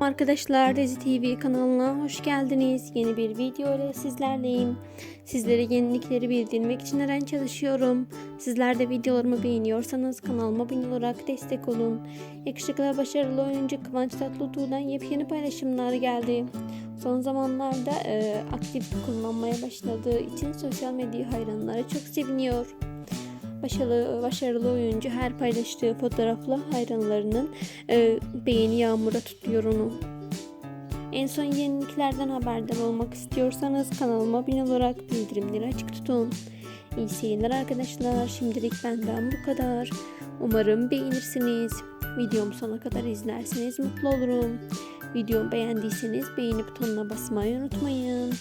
Arkadaşlar Rezi TV kanalına hoş geldiniz. Yeni bir video ile sizlerleyim. Sizlere yenilikleri bildirmek için her an çalışıyorum. Sizler de videolarımı beğeniyorsanız kanalıma abone olarak destek olun. Yakışıklı ve başarılı oyuncu Kıvanç Tatlıtuğ'dan yepyeni paylaşımlar geldi. Son zamanlarda e, aktif kullanmaya başladığı için sosyal medya hayranları çok seviniyor. Başarılı, başarılı oyuncu her paylaştığı fotoğrafla hayranlarının e, beğeni yağmura tutuyor onu. En son yeniliklerden haberdar olmak istiyorsanız kanalıma abone olarak bildirimleri açık tutun. İyi seyirler arkadaşlar. Şimdilik benden bu kadar. Umarım beğenirsiniz. Videomu sona kadar izlerseniz mutlu olurum. Videomu beğendiyseniz beğeni butonuna basmayı unutmayın.